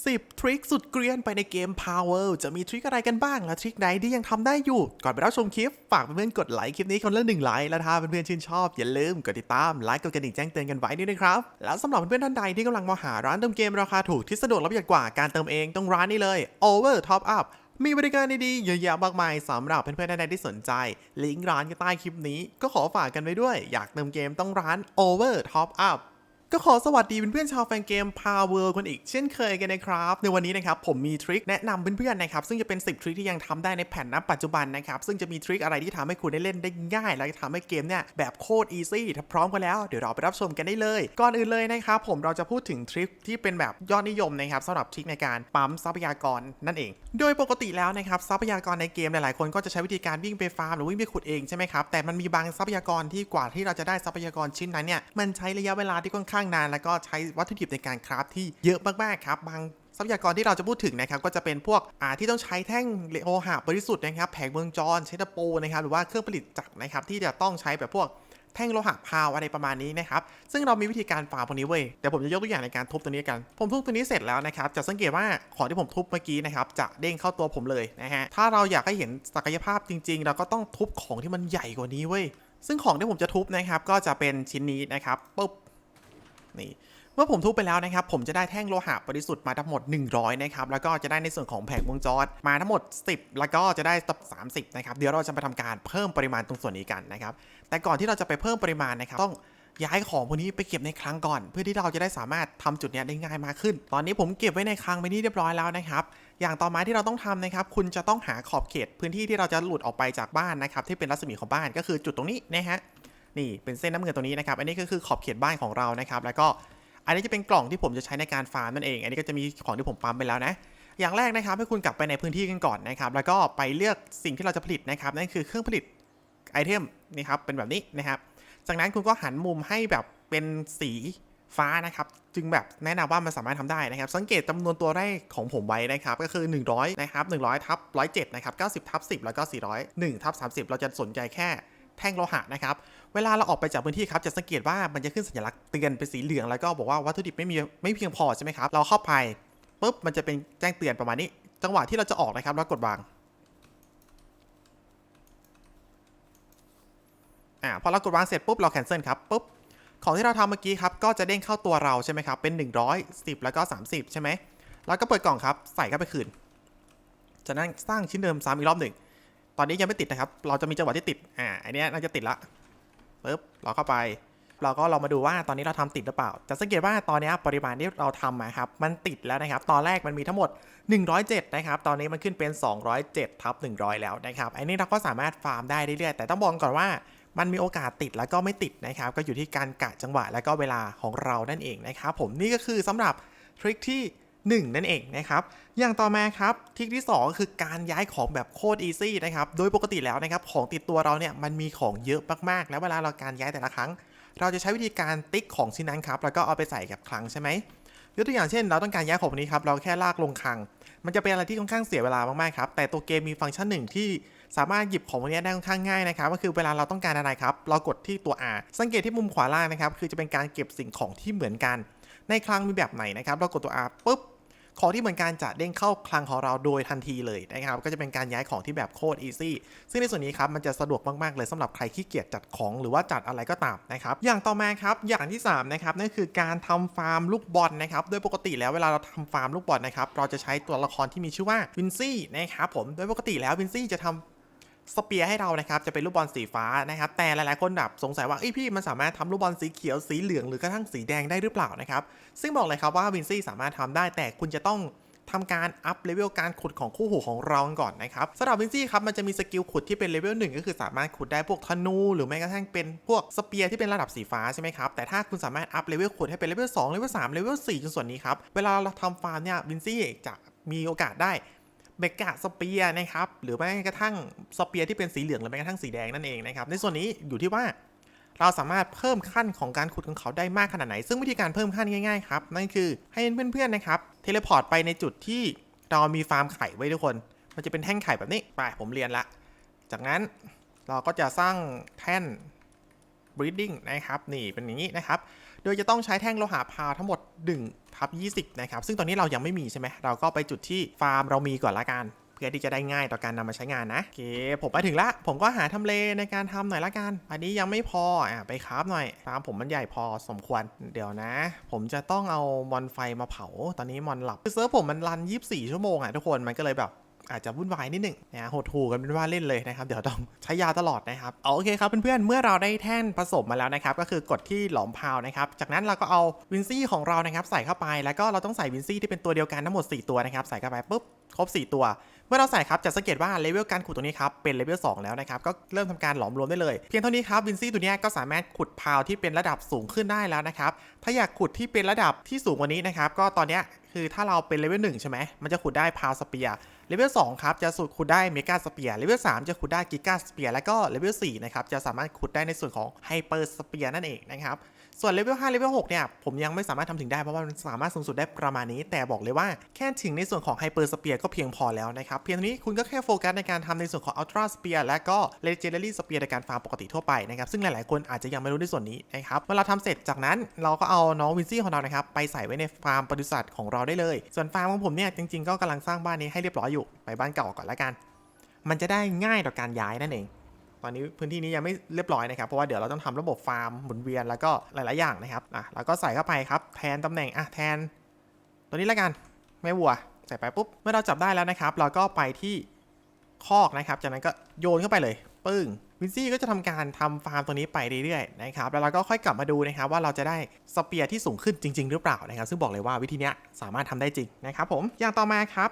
10 ทริคสุดเกรียนไปในเกม Power จะมีทริคอะไรกันบ้าง และทริคไหนที่ยังทำได้อยู่ ก่อนไปรับชมคลิป ฝากเพื่อนๆกดไลค์คลิปนี้คนละหนึ่งไลค์และถ้าเพื่อนๆชื่นชอบ อย่าลืมกดติดตามไลค์กดกระดิ่งแจ้งเตือนกันไว้ด้วยนะครับ แล้วสำหรับเพื่อนๆท่านใดที่กำลังมองหาร้านเติมเกมราคาถูกที่สะดวกและประหยัดกว่าการเติมเองต้องร้านนี้เลย Over Top Up มีบริการดีๆเยอะแยะมากมายสำหรับเพื่อนๆท่านใดที่สนใจ ลิงก์ร้านก็ใต้คลิปนี้ ก็ขอฝากกันไว้ด้วย อยากเติมเกมต้องร้าน Over Top Up ก็ขอสวัสดีเพื่อนๆชาวแฟนเกม Power คนอีกเช่นเคยกันนะครับ ในวันนี้นะครับผมมีทริคแนะนำเพื่อนๆนะครับซึ่งจะเป็น 10 ทริคที่ยังทำได้ในแผ่นณปัจจุบันนะครับซึ่งจะมีทริคอะไรที่ทำให้คุณได้เล่นได้ง่าย และทำให้เกมเนี่ยแบบโคตรอีซี่ถ้าพร้อมกันแล้ว เดี๋ยวเราไปรับชมกันได้เลย ก่อนอื่นเลยนะครับผมเราจะพูดถึงทริคที่เป็นแบบยอดนิยมนะครับสำหรับทริคในการปั๊มทรัพยากรนั่นเอง โดยปกติแล้วนะครับทรัพยากรในเกมหลายๆ คนก็จะใช้วิธีการวิ่งไปฟาร์มหรือวิ่งไปขุดเองใช่ไหมครับแต่มันมีบางทรัพยากรที่กว่าที่เราจะได้ทรัพยากรชิ้นนั้นเนี่ยมันใช้ระยะเวลาที่ค่อนข้างนาน แล้วก็ใช้วัตถุดิบในการคราฟที่เยอะมากๆครับบางทรัพยากรที่เราจะพูดถึงนะครับก็จะเป็นพวกอ่าที่ต้องใช้แท่งโลหะบริสุทธิ์นะครับแผงเมืองจรใช้ตะปูนะครับหรือว่าเครื่องผลิตจักรนะครับที่จะต้องใช้แบบพวกแท่งโลหะพาวอะไรประมาณนี้นะครับ ซึ่งเรามีวิธีการฟาร์มพวกนี้เว้ยเดี๋ยวผมจะยกตัวอย่างในการทุบตัวนี้กัน ผมทุบตัวนี้เสร็จแล้วนะครับ จะสังเกตว่าของที่ผมทุบเมื่อกี้นะครับ จะเด้งเข้าตัวผมเลยนะฮะ ถ้าเราอยากให้เห็นศักยภาพจริง ๆ เราก็ต้องทุบของที่มันใหญ่กว่านี้เว้ย ซึ่งของที่ผมจะทุบนะครับ ก็จะเป็นชิ้นนี้นะครับปุ๊บ นี่เมื่อผมทุบไปแล้วนะครับ ผมจะได้แท่งโลหะบริสุทธิ์มาทั้งหมด 100 นะครับ แล้วก็จะได้ในส่วนของแผงวงจรมาทั้งหมด 10 แล้วก็จะได้ตับ30 นะครับ เดี๋ยวเราจะไปทำการเพิ่มปริมาณตรงส่วนนี้กันนะครับ แต่ก่อนที่เราจะไปเพิ่มปริมาณนะครับ ต้องย้ายของพวกนี้ไปเก็บในคลังก่อน เพื่อที่เราจะได้สามารถทำจุดเนี้ยได้ง่ายมากขึ้น ตอนนี้ผมเก็บไว้ในคลังไปนี่เรียบร้อยแล้วนะครับ อย่างต่อมาที่เราต้องทำนะครับ คุณจะต้องหาขอบเขตพื้นที่ที่เราจะหลุดออกไปจากบ้านนะครับ ที่เป็นรัศมีของบ้านก็คือจุดตรงนี้นะฮะ นี่เป็นเส้นน้ำเงินตรงนี้นะครับ อันนี้ก็คือขอบเขตบ้านของเรานะครับ แล้วก็อันนี้จะเป็นกล่องที่ผมจะใช้ในการฟาร์มนั่นเอง อันนี้ก็จะมีของที่ผมปั๊มไปแล้วนะ อย่างแรกนะครับให้คุณกลับไปในพื้นที่กันก่อนนะครับ แล้วก็ไปเลือกสิ่งที่เราจะผลิตนะครับ นั่นคือเครื่องผลิตไอเทมนี่ครับ เป็นแบบนี้นะครับ จากนั้นคุณก็หันมุมให้แบบเป็นสีฟ้านะครับ จึงแบบแนะนำว่ามันสามารถทำได้นะครับ สังเกตจำนวนตัวเลขของผมไว้นะครับ ก็คือ 100 นะครับ 100ทับ107 นะครับ 90ทับ10 แล้วก็ 401ทับ30 เราจะสนใจแค่ แท่งโลหะนะครับ เวลาเราออกไปจากพื้นที่ครับ จะสังเกตว่ามันจะขึ้นสัญลักษณ์เตือนเป็นสีเหลือง แล้วก็บอกว่าวัตถุดิบไม่มีไม่เพียงพอใช่ไหมครับ เราเข้าไปปุ๊บมันจะเป็นแจ้งเตือนประมาณนี้ จังหวะที่เราจะออกนะครับแล้วกดวางอ่าพอเรากดวางเสร็จปุ๊บเราแคนเซิลครับปุ๊บของที่เราทำเมื่อกี้ครับก็จะเด้งเข้าตัวเราใช่ไหมครับเป็น 110 แล้วก็ 30 ใช่ไหมแล้วก็เปิดกล่องครับใส่เข้าไปคืนจากนั้นสร้างชิ้นเดิมซ้ำอีกรอบหนึ่ง ตอนนี้ยังไม่ติดนะครับ เราจะมีจังหวะที่ติด อ่า อันนี้ยน่าจะติดละปึ๊บ เราเข้าไป เราก็ลองมาดูว่าตอนนี้เราทำติดหรือเปล่า จะสังเกตว่าตอนนี้ปริมาณที่เราทำมาครับ มันติดแล้วนะครับ ตอนแรกมันมีทั้งหมด 107 นะครับ ตอนนี้มันขึ้นเป็น 207ทับ100 แล้วนะครับ อันนี้เราก็สามารถฟาร์มได้เรื่อยๆ แต่ต้องบอกก่อนว่ามันมีโอกาสติดแล้วก็ไม่ติดนะครับ ก็อยู่ที่การกะจังหวะและก็เวลาของเรานั่นเองนะครับ ผมนี่ก็คือสำหรับทริคที่ 1 นั่นเองนะครับ อย่างต่อมาครับทริคที่2ก็คือการย้ายของแบบโคตรอีซี่นะครับ โดยปกติแล้วนะครับของติดตัวเราเนี่ยมันมีของเยอะมากๆ แล้วเวลาเราการย้ายแต่ละครั้ง เราจะใช้วิธีการติ๊กของชิ้นนั้นครับแล้วก็เอาไปใส่กับคลังใช่ไหมยกตัวอย่างเช่น เราต้องการย้ายของนี้ครับเราแค่ลากลงคลัง มันจะเป็นอะไรที่ค่อนข้างเสียเวลามากๆครับแต่ตัวเกมมีฟังก์ชันหนึ่งที่สามารถหยิบของพวกนี้ได้ค่อนข้างง่ายนะครับก็คือเวลาเราต้องการอะไรครับ เรากดที่ตัว R สังเกตที่มุมขวาล่างนะครับ คือจะเป็นการเก็บสิ่งของที่เหมือนกัน ในคลังมีแบบไหนนะครับ เรากดตัว R ปุ๊บ ของที่เหมือนการจะเด้งเข้าคลังของเราโดยทันทีเลยนะครับ ก็จะเป็นการย้ายของที่แบบโคตรอีซี่ซึ่งในส่วนนี้ครับมันจะสะดวกมากๆเลยสำหรับใครขี้เกียจจัดของหรือว่าจัดอะไรก็ตามนะครับ อย่างต่อมาครับอย่างที่3นะครับนั่นคือการทำฟาร์มลูกบอลนะครับโดยปกติแล้วเวลาเราทำฟาร์มลูกบอลนะครับเราจะใช้ตัวละครที่มีชื่อว่าวินซี่นะครับผมโดยปกติแล้ววินซี่จะทำ สเปียร์ให้เรานะครับจะเป็นลูกบอลสีฟ้านะครับ แต่หลายๆคนแบบสงสัยว่าเอ้ยพี่มันสามารถทำลูกบอลสีเขียวสีเหลืองหรือกระทั่งสีแดงได้หรือเปล่านะครับ ซึ่งบอกเลยครับว่าวินซี่สามารถทำได้แต่คุณจะต้องทำการอัพเลเวลการขุดของคู่หูของเราก่อนนะครับสำหรับวินซี่ครับมันจะมีสกิลขุดที่เป็นเลเวลหนึ่งก็คือสามารถขุดได้พวกธนูหรือแม้กระทั่งเป็นพวกสเปียร์ที่เป็นระดับสีฟ้าใช่ไหมครับแต่ถ้าคุณสามารถอัพเลเวลขุดให้เป็นเลเวล2เลเวล3เลเวล4จนส่วนนี้ครับเวลาเราทำฟาร์มเนี่ยวินซี่จะมีโอกาสได้ เบกะสเปียนะครับ หรือแม้กระทั่งสเปียที่เป็นสีเหลืองหรือแม้กระทั่งสีแดงนั่นเองนะครับ ในส่วนนี้อยู่ที่ว่าเราสามารถเพิ่มขั้นของการขุดของเขาได้มากขนาดไหน ซึ่งวิธีการเพิ่มขั้นง่ายๆครับนั่นคือให้เพื่อนๆนะครับเทเลพอร์ตไปในจุดที่เรามีฟาร์มไข่ไว้ทุกคน มันจะเป็นแท่งไข่แบบนี้ไปผมเรียนละ จากนั้นเราก็จะสร้างแท่น breeding นะครับ นี่เป็นอย่างนี้นะครับ โดยจะต้องใช้แท่งโลหะพาวทั้งหมด1ทับ20 นะครับ ซึ่งตอนนี้เรายังไม่มีใช่ไหม เราก็ไปจุดที่ฟาร์มเรามีก่อนละกัน เพื่อที่จะได้ง่ายต่อการนำมาใช้งานนะโอเคผมไปถึงละ ผมก็หาทำเลในการทำหน่อยละกัน อันนี้ยังไม่พออะไปคราฟหน่อยฟาร์มผมมันใหญ่พอสมควร เดี๋ยวนะ ผมจะต้องเอามอนไฟมาเผา ตอนนี้มอนหลับคือเซิร์ฟผมมันรัน 24 ชั่วโมงอะทุกคน มันก็เลยแบบ อาจจะวุ่นวายนิดหนึ่งนะโหดหูกันเป็นว่าเล่นเลยนะครับ เดี๋ยวต้องใช้ยาตลอดนะครับโอเคครับเพื่อนๆเมื่อเราได้แท่นผสมมาแล้วนะครับ ก็คือกดที่หลอมพาวนะครับ จากนั้นเราก็เอาวินซี่ของเรานะครับใส่เข้าไปแล้วก็เราต้องใส่วินซี่ที่เป็นตัวเดียวกันทั้งหมด 4 ตัวนะครับ ใส่เข้าไปปุ๊บครบ 4 ตัว เมื่อเราใส่ครับจะสังเกตว่าเลเวลการขุดตัวนี้ครับเป็นเลเวล2แล้วนะครับก็เริ่มทำการหลอมรวมได้เลย เพียงเท่านี้ครับวินซี่ตัวนี้ก็สามารถขุดพาวที่เป็นระดับสูงขึ้นได้แล้วนะครับถ้าอยากขุดที่เป็นระดับที่สูงกว่านี้นะครับก็ตอนนี้คือถ้าเราเป็นเลเวล1ใช่ไหมมันจะขุดได้พาวสเปียร์ เลเวล2ครับจะสุดขุดได้เมกาสเปียร์เลเวล3จะขุดได้กิกาสเปียร์แล้วก็เลเวล4นะครับจะสามารถขุดได้ในส่วนของไฮเปอร์สเปียร์นั่นเองนะครับส่วนเลเวล5เลเวล6เนี่ยผมยังไม่สามารถทำถึงได้เพราะว่ามันสามารถสูงสุดได้ประมาณนี้ แต่บอกเลยว่าแค่ถึงในส่วนของไฮเปอร์สเปียร์ก็เพียงพอแล้วนะครับ เพียงเท่านี้คุณก็แค่โฟกัสในการทำในส่วนของอัลตร้าสเปียร์และก็เลเจนดารี่สเปียร์ในการฟาร์มปกติทั่วไปนะครับ ซึ่งหลายๆ คนอาจจะยังไม่รู้ในส่วนนี้นะครับเมื่อเราทำเสร็จจากนั้นเราก็เอาน้องวินซี่ของเรานะครับไปใส่ไว้ในฟาร์มปศุสัตว์ของเราได้เลย ส่วนฟาร์มของผมเนี่ยจริงๆก็กำลังสร้างบ้านนี้ให้เรียบร้อยอยู่ไปบ้านเก่าก่อนละกัน มันจะได้ง่ายต่อการย้ายนั่นเอง ตอนนี้พื้นที่นี้ยังไม่เรียบร้อยนะครับ เพราะว่าเดี๋ยวเราต้องทำระบบฟาร์มหมุนเวียนแล้วก็หลาย ๆ อย่างนะครับอะแล้วก็ใส่เข้าไปครับ แทนตำแหน่งอะแทน ตัวนี้ละกันแม่วัว ใส่ไปปุ๊บ เมื่อเราจับได้แล้วนะครับ เราก็ไปที่คอกนะครับ จากนั้นก็โยนเข้าไปเลยปึ้งวินซี่ก็จะทำการทำฟาร์มตัวนี้ไปเรื่อยๆนะครับแล้วเราก็ค่อยกลับมาดูนะครับว่าเราจะได้สเปียร์ที่สูงขึ้นจริง ๆ หรือเปล่านะครับ ซึ่งบอกเลยว่าวิธีนี้สามารถทำได้จริงนะครับผมอย่างต่อมาครับ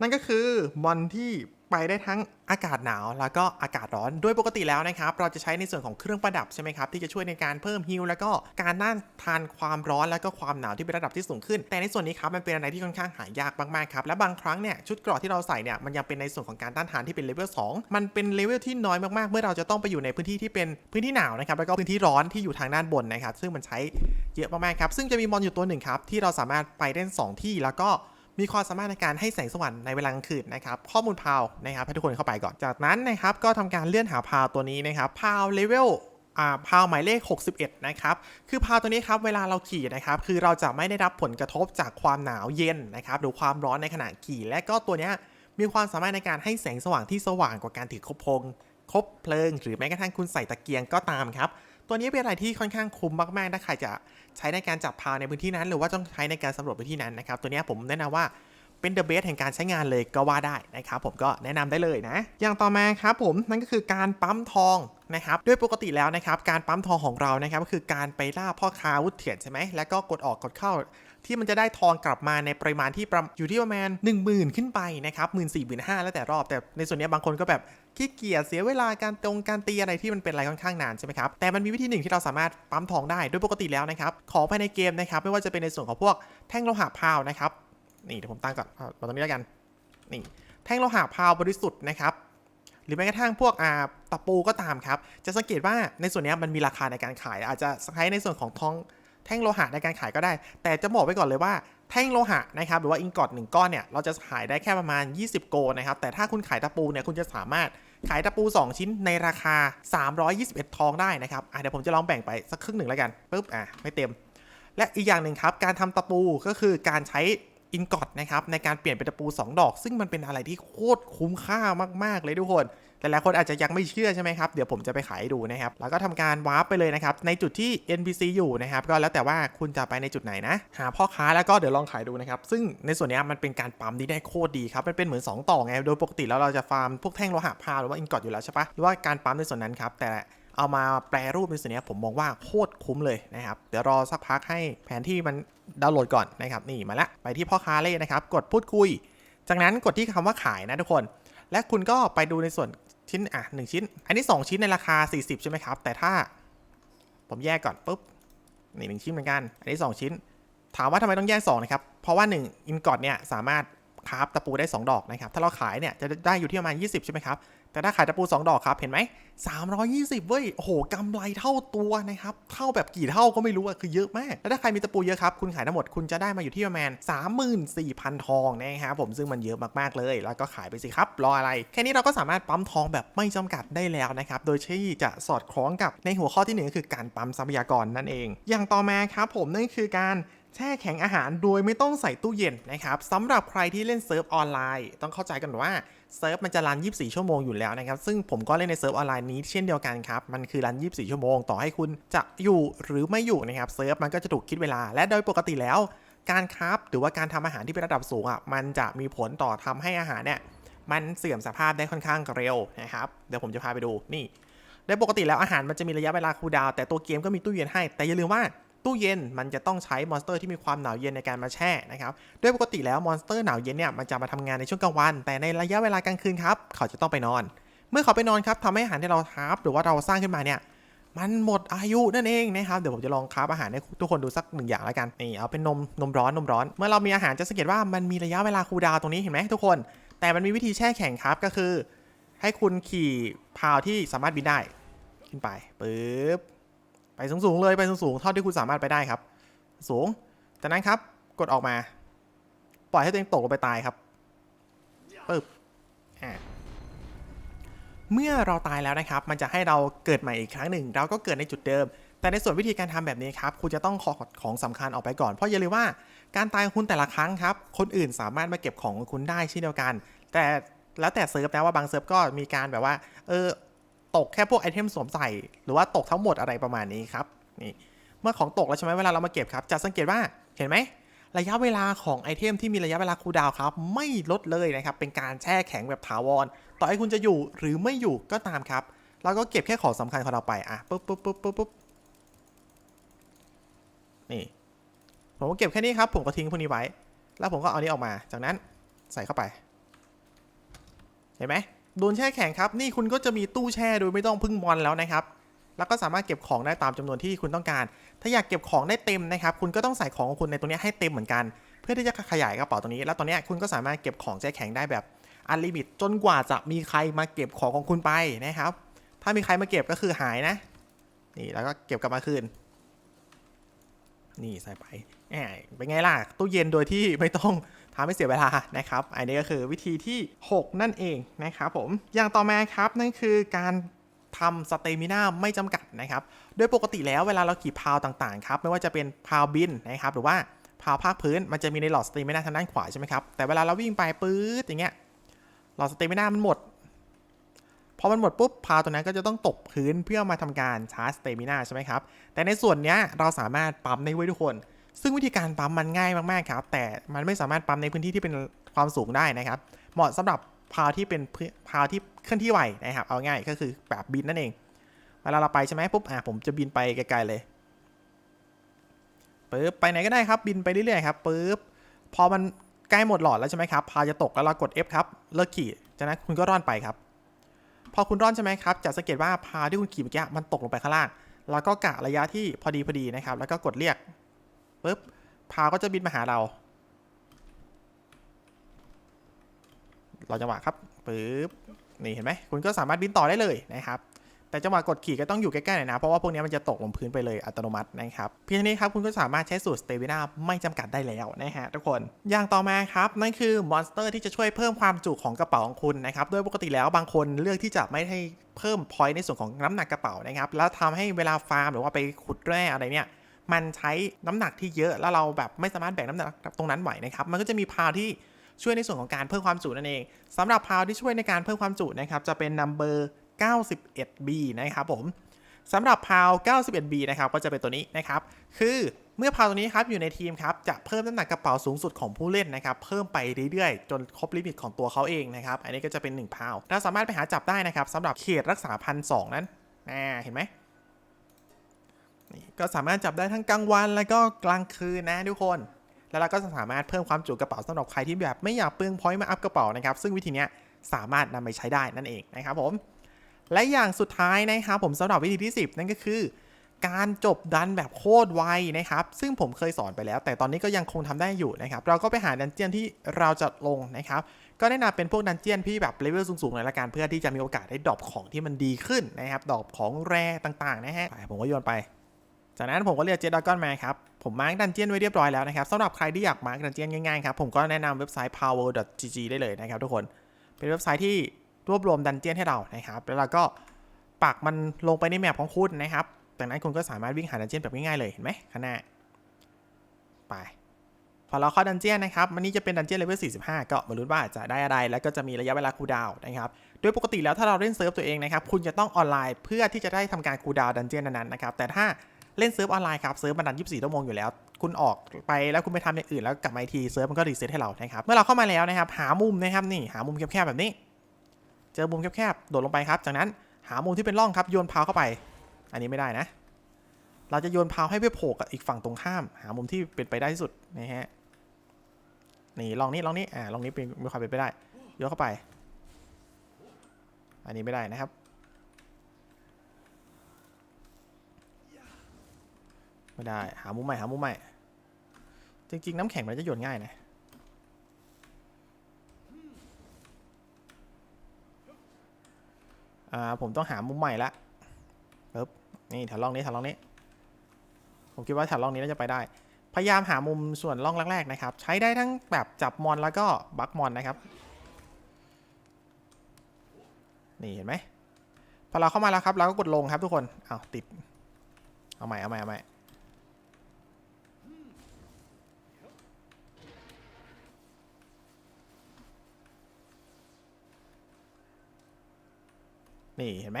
นั่นก็คือมอนที่ไปได้ทั้งอากาศหนาวแล้วก็อากาศร้อนโดยปกติแล้วนะครับ เราจะใช้ในส่วนของเครื่องประดับใช่ไหมครับ ที่จะช่วยในการเพิ่มฮิลแล้วก็การต้านทานความร้อนแล้วก็ความหนาวที่เป็นระดับที่สูงขึ้น แต่ในส่วนนี้ครับมันเป็นอะไรที่ค่อนข้างหายากมากๆครับและบางครั้งเนี่ยชุดเกราะที่เราใส่เนี่ยมันยังเป็นในส่วนของการต้านทานที่เป็นเลเวล2มันเป็นเลเวลที่น้อยมากๆ เมื่อเราจะต้องไปอยู่ในพื้นที่ที่เป็นพื้นที่หนาวนะครับแล้วก็พื้นที่ร้อนที่อยู่ทางด้านบนนะครับซึ่งมันใช้เยอะมากๆครับซึ่งจะมีมอนอยู่ตัวหนึ่งครับที่เราสามารถไปได้สองที่แล้วก็ มีความสามารถในการให้แสงสว่างในเวลากลางคืนนะครับ ข้อมูลพาวนะครับให้ทุกคนเข้าไปก่อน จากนั้นนะครับก็ทำการเลื่อนหาพาวตัวนี้นะครับพาวเลเวลพาวหมายเลข 61 นะครับ คือพาวตัวนี้ครับ เวลาเราขี่นะครับ คือเราจะไม่ได้รับผลกระทบจากความหนาวเย็นนะครับ หรือความร้อนในขณะขี่ และก็ตัวนี้มีความสามารถในการให้แสงสว่างที่สว่างกว่าการถือคบเพลิงคบเพลิง หรือแม้กระทั่งคุณใส่ตะเกียงก็ตามครับ ตัวนี้เป็นอะไรที่ค่อนข้างคุ้มมากๆถ้าใครจะใช้ในการจับพาวในพื้นที่นั้น หรือว่าต้องใช้ในการสำรวจพื้นที่นั้นนะครับ ตัวนี้ผมแนะนำว่า เป็น the best แห่งการใช้งานเลยก็ว่าได้นะครับผมก็แนะนำได้เลยนะ อย่างต่อมาครับผมนั่นก็คือการปั๊มทองนะครับด้วยปกติแล้วนะครับการปั๊มทองของเรานะครับก็คือการไปล่าพ่อค้าวุธเถื่อนใช่ไหมแล้วก็กดออกกดเข้า ที่มันจะได้ทองกลับมาในปริมาณที่ประอยู่ที่ประมาณ 1 0,000 ขึ้นไปนะครับหมื่นสี่หมื่นห้าแล้วแต่รอบ แต่ในส่วนนี้บางคนก็แบบขี้เกียจเสียเวลาการตรงการตีอะไรที่มันเป็นอะไรค่อนข้างนานใช่ไหมครับแต่มันมีวิธีหนึ่งที่เราสามารถปั๊มทองได้โดยปกติแล้วนะครับของภายในเกมนะครับไม่ว่าจะเป็นในส่วนของพวกแท่งโลหะพาวนะครับ นี่เดี๋ยวผมตั้งก่อนเอามาตรงนี้แล้วกัน นี่ แท่งโลหะพาวบริสุทธิ์นะครับ หรือแม้กระทั่งพวกอ่าตะปูก็ตามครับ จะสังเกตว่าในส่วนนี้มันมีราคาในการขาย อาจจะใช้ในส่วนของทองแท่งโลหะในการขายก็ได้ แต่จะบอกไว้ก่อนเลยว่าแท่งโลหะนะครับหรือว่าอิงกอตหนึ่งก้อนเนี่ยเราจะขายได้แค่ประมาณ 20 โกนะครับ แต่ถ้าคุณขายตะปูเนี่ยคุณจะสามารถขายตะปู 2 ชิ้นในราคา 321 ทองได้นะครับอะเดี๋ยวผมจะลองแบ่งไปสักครึ่งหนึ่งแล้วกันปุ๊บอะไม่เต็ม และอีกอย่างหนึ่งครับ การทำตะปูก็คือการใช้ อินกอตนะครับในการเปลี่ยนเป็นตะปู 2 ดอก ซึ่งมันเป็นอะไรที่โคตรคุ้มค่ามาก ๆ เลยทุกคน แต่หลายคนอาจจะยังไม่เชื่อใช่ไหมครับ เดี๋ยวผมจะไปขายดูนะครับ แล้วก็ทำการวาร์ปไปเลยนะครับ ในจุดที่ NPC อยู่นะครับ ก็แล้วแต่ว่าคุณจะไปในจุดไหนนะ หาพ่อค้าแล้วก็เดี๋ยวลองขายดูนะครับ ซึ่งในส่วนนี้มันเป็นการปั๊มที่ได้โคตรดีครับมันเป็นเหมือน 2 ต่อไงโดยปกติแล้วเราจะฟาร์มพวกแท่งโลหะพาหรือว่าอินกอตอยู่แล้วใช่ปะหรือว่าการปั๊มในส่วนนั้นครับแต่เอามาแปลรูปในส่วนนี้ผมมองว่าโคตร คุ้มเลยนะครับ เดี๋ยวรอสักพักให้แผนที่มันดาวน์โหลดก่อนนะครับ นี่มาละ ไปที่พ่อค้าเลยนะครับ กดพูดคุย จากนั้นกดที่คำว่าขายนะทุกคน และคุณก็ไปดูในส่วนชิ้นอะหนึ่งชิ้น อันนี้ 2 ชิ้นในราคา 40 ใช่ไหมครับ แต่ถ้าผมแยกก่อนปุ๊บ นี่หนึ่งชิ้นเหมือนกัน อันนี้ 2 ชิ้น ถามว่าทำไมต้องแยก2นะครับ เพราะว่า1อินกอดเนี่ยสามารถคราฟตะปูได้ 2 ดอกนะครับ ถ้าเราขายเนี่ยจะได้อยู่ที่ประมาณ 20 ใช่ไหมครับ แต่ถ้าขายตะปู 2 ดอกครับ เห็นไหม 320 เว้ย โอ้โหกำไรเท่าตัวนะครับ เท่าแบบกี่เท่าก็ไม่รู้อะคือเยอะมาก แล้วถ้าใครมีตะปูเยอะครับ คุณขายทั้งหมด คุณจะได้มาอยู่ที่ประมาณ 34,000 ทองนะครับผม ซึ่งมันเยอะมาก ๆ เลย แล้วก็ขายไปสิครับ รออะไร แค่นี้เราก็สามารถปั๊มทองแบบไม่จำกัดได้แล้วนะครับ โดยที่จะสอดคล้องกับในหัวข้อที่หนึ่งก็คือการปั๊มทรัพยากรนั่นเอง อย่างต่อมาครับผมนั่นคือการแช่แข็งอาหารโดยไม่ต้องใส่ตู้เย็นนะครับสำหรับใครที่เล่นเซิร์ฟออนไลน์ ต้องเข้าใจกันว่า เซิร์ฟมันจะรัน 24 ชั่วโมงอยู่แล้วนะครับ ซึ่งผมก็เล่นในเซิร์ฟออนไลน์นี้เช่นเดียวกันครับ มันคือรัน 24 ชั่วโมง ต่อให้คุณจะอยู่หรือไม่อยู่นะครับ เซิร์ฟมันก็จะถูกคิดเวลา และโดยปกติแล้ว การคราฟหรือว่าการทำอาหารที่เป็นระดับสูงอะ มันจะมีผลต่อทำให้อาหารเนี่ย มันเสื่อมสภาพได้ค่อนข้างเร็วนะครับ เดี๋ยวผมจะพาไปดู นี่ โดยปกติแล้วอาหารมันจะมีระยะเวลาคูลดาวแต่ตัวเกมก็มีตู้เย็นให้ แต่อย่าลืมว่า ตู้เย็นมันจะต้องใช้มอนสเตอร์ที่มีความหนาวเย็นในการมาแช่นะครับโดยปกติแล้วมอนสเตอร์หนาวเย็นเนี่ยมันจะมาทำงานในช่วงกลางวัน แต่ในระยะเวลากลางคืนครับเขาจะต้องไปนอน เมื่อเขาไปนอนครับทำให้อาหารที่เราคราฟหรือว่าเราสร้างขึ้นมาเนี่ยมันหมดอายุนั่นเองนะครับเดี๋ยวผมจะลองคราฟอาหารให้ทุกคนดูสักหนึ่งอย่างแล้วกันนี่เอาเป็นนมนมร้อนนมร้อน เมื่อเรามีอาหารจะสังเกตว่ามันมีระยะเวลาคูลดาวตรงนี้เห็นไหมทุกคน แต่มันมีวิธีแช่แข็งครับก็คือ ให้คุณขี่พาวที่สามารถบินได้ขึ้นไปปึ๊บ ไปสูงๆเลยไปสูงๆเท่าที่คุณสามารถไปได้ครับ สูงจากนั้นครับกดออกมา ปล่อยให้ตัวเองตกลงไปตายครับปึ๊บอ่าเมื่อเราตายแล้วนะครับ มันจะให้เราเกิดใหม่อีกครั้งหนึ่ง เราก็เกิดในจุดเดิม แต่ในส่วนวิธีการทำแบบนี้ครับ คุณจะต้องขอของสำคัญออกไปก่อน เพราะอย่าลืมว่าการตายของคุณแต่ละครั้งครับ คนอื่นสามารถมาเก็บของของคุณได้เช่นเดียวกัน แต่แล้วแต่เซิร์ฟนะว่าบางเซิร์ฟก็มีการแบบว่า เออ ตกแค่พวกไอเทมสวมใส่ หรือว่าตกทั้งหมดอะไรประมาณนี้ครับนี่เมื่อของตกแล้วใช่ไหมเวลาเรามาเก็บครับ จะสังเกตว่าเห็นไหมระยะเวลาของไอเทมที่มีระยะเวลาคูดาวครับ ไม่ลดเลยนะครับ เป็นการแช่แข็งแบบถาวร ต่อให้คุณจะอยู่หรือไม่อยู่ก็ตามครับ เราก็เก็บแค่ของสำคัญของเราไปอะปุ๊บปุ๊บปุ๊บปุ๊บปุ๊บนี่ ผมก็เก็บแค่นี้ครับ ผมก็ทิ้งพวกนี้ไว้ แล้วผมก็เอานี้ออกมา จากนั้นใส่เข้าไป เห็นไหม โดนแช่แข็งครับ นี่คุณก็จะมีตู้แช่โดยไม่ต้องพึ่งมอนแล้วนะครับ แล้วก็สามารถเก็บของได้ตามจำนวนที่คุณต้องการ ถ้าอยากเก็บของได้เต็มนะครับ คุณก็ต้องใส่ของของคุณในตรงนี้ให้เต็มเหมือนกัน เพื่อที่จะขยายกระเป๋าตรงนี้ แล้วตอนนี้คุณก็สามารถเก็บของแช่แข็งได้แบบอันลิมิตจนกว่าจะมีใครมาเก็บของของคุณไปนะครับ ถ้ามีใครมาเก็บก็คือหายนะ นี่แล้วก็เก็บกลับมาคืน นี่ใส่ไป เป็นไงล่ะ ตู้เย็นโดยที่ไม่ต้องทำให้เสียเวลานะครับ อันนี้ก็คือวิธีที่ 6 นั่นเองนะครับผม อย่างต่อมาครับนั่นคือการทำสเตมิน่าไม่จำกัดนะครับ โดยปกติแล้วเวลาเราขี่พาวต่างๆครับไม่ว่าจะเป็นพาวบินนะครับหรือว่าพาวภาคพื้นมันจะมีในหลอดสเตมิน่าทางด้านขวาใช่ไหมครับ แต่เวลาเราวิ่งไปปื๊ดอย่างเงี้ยหลอดสเตมิน่ามันหมดพอมันหมดปุ๊บพาวตัวนั้นก็จะต้องตกพื้นเพื่อมาทำการชาร์จสเตมิน่าใช่ไหมครับ แต่ในส่วนเนี้ยเราสามารถปั๊มได้ไว้ทุกคน ซึ่งวิธีการปั๊มมันง่ายมากๆครับ แต่มันไม่สามารถปั๊มในพื้นที่ที่เป็นความสูงได้นะครับ เหมาะสำหรับพาวที่เป็นพื้นพาวที่เคลื่อนที่ไหวนะครับ เอาง่ายก็คือแบบบินนั่นเอง เวลาเราไปใช่ไหมปุ๊บ อะผมจะบินไปไกลๆเลยปึ๊บ ไปไหนก็ได้ครับ บินไปเรื่อยๆครับปึ๊บ พอมันใกล้หมดหลอดแล้วใช่ไหมครับ พาวจะตกแล้วเรากด F ครับ เลิกขี่ จากนั้นคุณก็ร่อนไปครับ พอคุณร่อนใช่ไหมครับ จะสังเกตว่าพาวที่คุณขี่เมื่อกี้มันตกลงไปข้างล่าง แล้วก็กะระยะที่พอดีพอดีนะครับ แล้วก็กดเรียก ปุ๊บพาวก็จะบินมาหาเรารอจังหวะครับปึ๊บนี่เห็นไหมคุณก็สามารถบินต่อได้เลยนะครับ แต่จังหวะกดขี่ก็ต้องอยู่ใกล้ๆหน่อยนะ เพราะว่าพวกนี้มันจะตกลงพื้นไปเลยอัตโนมัตินะครับเพียงเท่านี้ครับคุณก็สามารถใช้สูตรสเต m ิน่าไม่จำกัดได้แล้วนะฮะทุกคนอย่างต่อมาครับนั่นคือมอนสเตอร์ที่จะช่วยเพิ่มความจุของกระเป๋าของคุณนะครับโดยปกติแล้วบางคนเลือกที่จะไม่ให้เพิ่มพอยต์ในส่วนของน้ำหนักกระเป๋านะครับแล้วทำให้เวลาฟาร์มหรือว่าไปขุดแร่อะไรเนี่ย มันใช้น้ำหนักที่เยอะแล้วเราแบบไม่สามารถแบกน้ำหนักตรงนั้นไหวนะครับ มันก็จะมีพาวที่ช่วยในส่วนของการเพิ่มความจุนั่นเองสำหรับพาวที่ช่วยในการเพิ่มความจุนะครับจะเป็น number 91B นะครับผมสำหรับพาว 91B นะครับก็จะเป็นตัวนี้นะครับ คือเมื่อพาวตัวนี้ครับอยู่ในทีมครับจะเพิ่มน้ำหนักกระเป๋าสูงสุดของผู้เล่นนะครับเพิ่มไปเรื่อยๆ จนครบลิมิตของตัวเขาเองนะครับอันนี้ก็จะเป็น1พาวเราสามารถไปหาจับได้นะครับสำหรับเขตรักษาพันสองนั้นเห็นไหม ก็สามารถจับได้ทั้งกลางวันแล้วก็กลางคืนนะทุกคน แล้วเราก็สามารถเพิ่มความจุกระเป๋าสำหรับใครที่แบบไม่อยากเปลืองพอยต์มาอัพกระเป๋านะครับ ซึ่งวิธีนี้สามารถนำไปใช้ได้นั่นเองนะครับผม และอย่างสุดท้ายนะครับผมสำหรับวิธีที่ 10 นั่นก็คือ การจบดันแบบโคตรไวนะครับ ซึ่งผมเคยสอนไปแล้ว แต่ตอนนี้ก็ยังคงทำได้อยู่นะครับ เราก็ไปหาดันเจียนที่เราจะลงนะครับ ก็แนะนำเป็นพวกดันเจียนที่แบบเลเวลสูงๆหน่อยละกันเพื่อที่จะมีโอกาสได้ดรอปของที่มันดีขึ้นนะครับ ดรอปของแร่ต่างๆนะฮะผมก็โยนไป จากนั้นผมก็เรียกเจดดากอนมาครับ ผมมาร์กดันเจียนไว้เรียบร้อยแล้วนะครับสำหรับใครที่อยากมาร์กดันเจียนง่ายๆครับ ผมก็แนะนำเว็บไซต์ power.gg ได้เลยนะครับทุกคน เป็นเว็บไซต์ที่รวบรวมดันเจียนให้เรานะครับ แล้วเราก็ปักมันลงไปในแมปของคุณนะครับ จากนั้นคุณก็สามารถวิ่งหาดันเจียนแบบง่ายๆเลยเห็นไหมข้างหน้า ไป พอเราเข้าดันเจียนนะครับ มันนี้จะเป็นดันเจียนเลเวล 45 ก็มาลุ้นว่าจะได้อะไร แล้วก็จะมีระยะเวลาคูดาวนะครับ โดยปกติแล้วถ้าเราเล่นเซิร์ฟตัวเองนะครับ คุณจะต้องออนไลน์เพื่อที่จะได้ทำการคูดาวดันเจียนนั้นๆนะครับ แต่ถ้า เล่นเซิร์ฟออนไลน์ครับเซิร์ฟมันดัน 24ชั่วโมงอยู่แล้ว คุณออกไปแล้วคุณไปทำอย่างอื่นแล้วกลับมาอีกทีเซิร์ฟมันก็รีเซ็ตให้เรานะครับเมื่อเราเข้ามาแล้วนะครับหามุมนะครับนี่หามุมแคบๆแบบนี้ เจอมุมแคบๆโดดลงไปครับ จากนั้นหามุมที่เป็นร่องครับโยนพาวเข้าไป อันนี้ไม่ได้นะ เราจะโยนพาวให้ไปโผล่กับอีกฝั่งตรงข้าม หามุมที่เป็นไปได้ที่สุดนะฮะนี่ลองนี้ลองนี้อ่าลองนี้เป็นมีความเป็นไปได้โยนเข้าไป อันนี้ไม่ได้นะครับ ไม่ได้ หามุมใหม่หามุมใหม่ จริง ๆ น้ำแข็งมันจะโยนง่ายนะ อ่า ผมต้องหามุมใหม่ละปึ๊บนี่แถวร่องนี้แถวร่องนี้ ผมคิดว่าแถวร่องนี้น่าจะไปได้ พยายามหามุมส่วนร่องแรกๆนะครับ ใช้ได้ทั้งแบบจับมอนแล้วก็บักมอนนะครับ นี่เห็นไหมพอเราเข้ามาแล้วครับ เราก็กดลงครับทุกคน อ้าวติด เอาใหม่ เอาใหม่ เอาใหม่ นี่เห็นไหม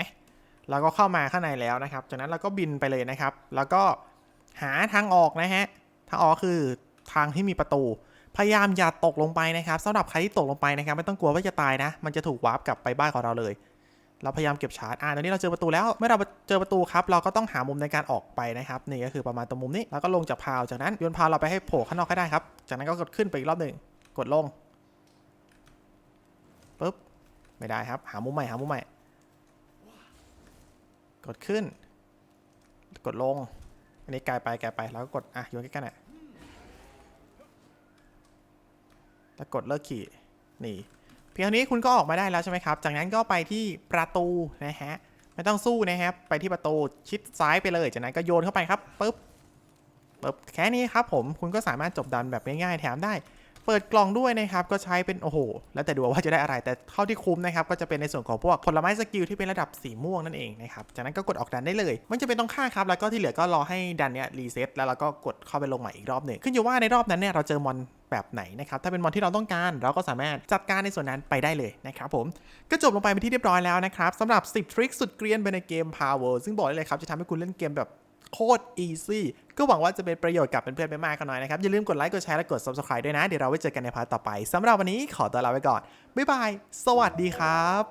เราก็เข้ามาข้างในแล้วนะครับ จากนั้นเราก็บินไปเลยนะครับ แล้วก็หาทางออกนะฮะ ทางออกคือทางที่มีประตู พยายามอย่าตกลงไปนะครับสำหรับใครที่ตกลงไปนะครับ ไม่ต้องกลัวว่าจะตายนะ มันจะถูกวาร์ปกลับไปบ้านของเราเลย เราพยายามเก็บชาร์จ อ่าตอนนี้เราเจอประตูแล้ว เมื่อเราเจอประตูครับ เราก็ต้องหามุมในการออกไปนะครับ นี่ก็คือประมาณตรงมุมนี้ แล้วก็ลงจากพาว จากนั้นโยนพาวเราไปให้โผล่ข้างนอกให้ได้ครับ จากนั้นก็กดขึ้นไปอีกรอบหนึ่ง กดลงปุ๊บ ไม่ได้ครับ หามุมใหม่ หามุมใหม่ กดขึ้น กดลง อันนี้กลายไปกลไปแล้วก็กด อะโยนใกล้ๆน่อยแล้วกดเลิกขี่ นี่ เพียงเท่านี้คุณก็ออกมาได้แล้วใช่ไหมครับ จากนั้นก็ไปที่ประตูนะฮะ ไม่ต้องสู้นะครับ ไปที่ประตูชิดซ้ายไปเลย จากนั้นก็โยนเข้าไปครับปึ๊บปึ๊บแค่นี้ครับผม คุณก็สามารถจบดันแบบง่ายๆ แถมได้ เปิดกล่องด้วยนะครับ ก็ใช้เป็น โอ้โห แล้วแต่ดูว่าจะได้อะไร แต่เท่าที่คุ้มนะครับ ก็จะเป็นในส่วนของพวกผลไม้สกิลที่เป็นระดับสีม่วงนั่นเองนะครับ จากนั้นก็กดออกดันได้เลย มันจะเป็นตรงข้าครับ แล้วก็ที่เหลือก็รอให้ดันเนี้ยรีเซ็ตแล้วเราก็กดเข้าไปลงใหม่อีกรอบหนึ่ง ขึ้นอยู่ว่าในรอบนั้นเนี่ยเราเจอมอนแบบไหนนะครับ ถ้าเป็นมอนที่เราต้องการ เราก็สามารถจัดการในส่วนนั้นไปได้เลยนะครับผม ก็จบลงไปเป็นที่เรียบร้อยแล้วนะครับสำหรับ 10 ทริคสุดเกรียนไปในเกม Power ซึ่งบอกได้เลยครับจะทำให้คุณเล่นเกมแบบ โคตร easy ก็หวังว่าจะเป็นประโยชน์กับเพื่อนๆไปมากก็น้อยนะครับ อย่าลืมกดไลค์กดแชร์และกด subscribe ด้วยนะ เดี๋ยวเราไว้เจอกันในพาร์ทต่อไปสำหรับวันนี้ขอตัวลาไปก่อน บ๊ายบาย สวัสดีครับ